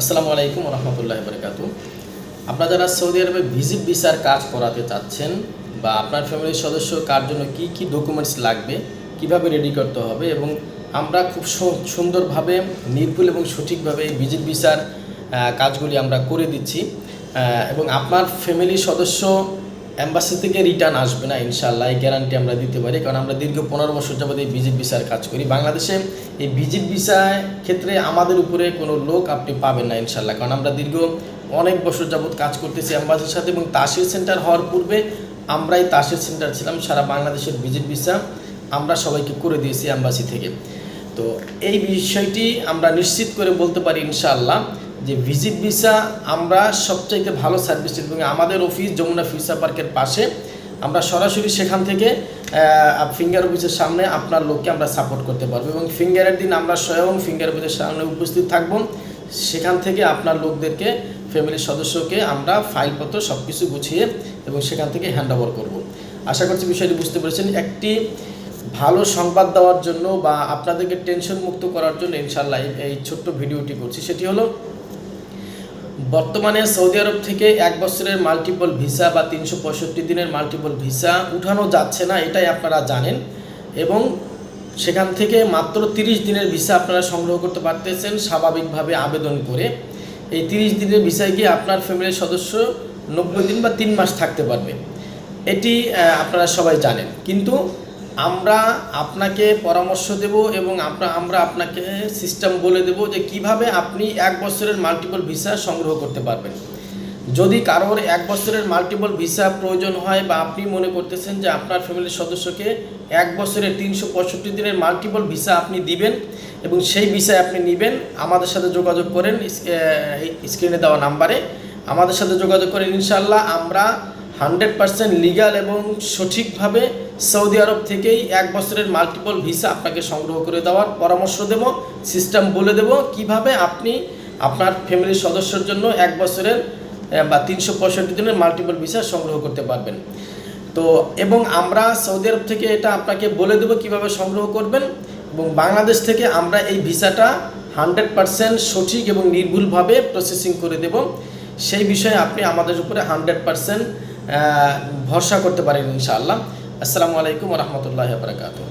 আসসালামু আলাইকুম রহমতুল্লাহ বরকাতু আপনারা যারা সৌদি আরবে ভিজিট ভিসার কাজ করাতে চাচ্ছেন বা আপনার ফ্যামিলির সদস্য কার জন্য কি কি ডকুমেন্টস লাগবে, কীভাবে রেডি করতে হবে এবং আমরা খুব সুন্দরভাবে, নির্ভুল এবং সঠিকভাবে ভিজিট ভিসার কাজগুলি আমরা করে দিচ্ছি। এবং আপনার ফ্যামিলির সদস্য অ্যাম্বাসি থেকে রিটার্ন আসবে না ইনশাল্লাহ এই গ্যারান্টি আমরা দিতে পারি। কারণ আমরা দীর্ঘ পনেরো বছর যাবত এই ভিজিট ভিসার কাজ করি। বাংলাদেশে এই ভিজিট ভিসার ক্ষেত্রে আমাদের উপরে কোনো লোক আপনি পাবেন না ইনশাল্লাহ কারণ আমরা দীর্ঘ অনেক বছর যাবত কাজ করতেছি অ্যাম্বাসির সাথে এবং তাসির সেন্টার হওয়ার পূর্বে আমরাই তাসির সেন্টার ছিলাম। সারা বাংলাদেশের ভিজিট ভিসা আমরা সবাইকে করে দিয়েছি অ্যাম্বাসি থেকে। তো এই বিষয়টি আমরা নিশ্চিত করে বলতে পারি, ইনশাআল্লাহ। যে ভিজিট ভিসা আমরা সবচাইতে ভালো সার্ভিস এবং আমাদের অফিস যমুনা ফিউচার পার্কের পাশে। আমরা সরাসরি সেখান থেকে ফিঙ্গার অফিসের সামনে আপনার লোককে আমরা সাপোর্ট করতে পারব এবং ফিঙ্গারের দিন আমরা স্বয়ং ফিঙ্গার অফিসের সামনে উপস্থিত থাকব। সেখান থেকে আপনার লোকদেরকে ফ্যামিলির সদস্যকে আমরা ফাইলপত্র সব কিছু গুছিয়ে এবং সেখান থেকে হ্যান্ড ওভার করব। আশা করছি বিষয়টি বুঝতে পেরেছেন। একটি ভালো সংবাদ দেওয়ার জন্য বা আপনাদেরকে টেনশন মুক্ত করার জন্য ইনশাল্লাহ এই ছোট্ট ভিডিওটি করছি। সেটি হলো বর্তমানে সৌদি আরব থেকে এক বছরের মাল্টিপল ভিসা বা তিনশো পঁয়ষট্টি দিনের মাল্টিপল ভিসা উঠানো যাচ্ছে না, এটাই আপনারা জানেন। এবং সেখান থেকে মাত্র তিরিশ দিনের ভিসা আপনারা সংগ্রহ করতে পারতেছেন স্বাভাবিকভাবে আবেদন করে। এই তিরিশ দিনের ভিসায় গিয়ে আপনার ফ্যামিলির সদস্য নব্বই দিন বা তিন মাস থাকতে পারবে। এটি আপনারা সবাই জানেন। কিন্তু আমরা আপনাকে পরামর্শ দেব এবং আমরা আমরা আপনাকে সিস্টেম বলে দেব যে কীভাবে আপনি এক বছরের মাল্টিপল ভিসা সংগ্রহ করতে পারবেন। যদি কারোর এক বছরের মাল্টিপল ভিসা প্রয়োজন হয় বা আপনি মনে করতেছেন যে আপনার ফ্যামিলির সদস্যকে এক বছরের তিনশো পঁয়ষট্টি দিনের মাল্টিপল ভিসা আপনি দিবেন এবং সেই ভিসায় আপনি নেবেন, আমাদের সাথে যোগাযোগ করেন স্ক্রিনে দেওয়া নাম্বারে আমাদের সাথে যোগাযোগ করেন ইনশাল্লাহ আমরা হান্ড্রেড পার্সেন্ট লিগাল এবং সঠিকভাবে সৌদি আরব থেকেই এক বছরের মাল্টিপল ভিসা আপনাকে সংগ্রহ করে দেওয়ার পরামর্শ দেব, সিস্টেম বলে দেব কীভাবে আপনি আপনার ফ্যামিলির সদস্যর জন্য এক বছরের বা তিনশো পঁয়ষট্টি দিনের মাল্টিপল ভিসা সংগ্রহ করতে পারবেন। তো, এবং আমরা সৌদি আরব থেকে এটা আপনাকে বলে দেবো কীভাবে সংগ্রহ করবেন এবং বাংলাদেশ থেকে আমরা এই ভিসাটা হান্ড্রেড পারসেন্ট সঠিক এবং নির্ভুলভাবে প্রসেসিং করে দেব। সেই বিষয়ে আপনি আমাদের উপরে হান্ড্রেড পারসেন্ট ভরসা করতে পারেন ইনশাআল্লাহ। আসসালামু আলাইকুম রহমতুল্লাহ বারকাতুহ।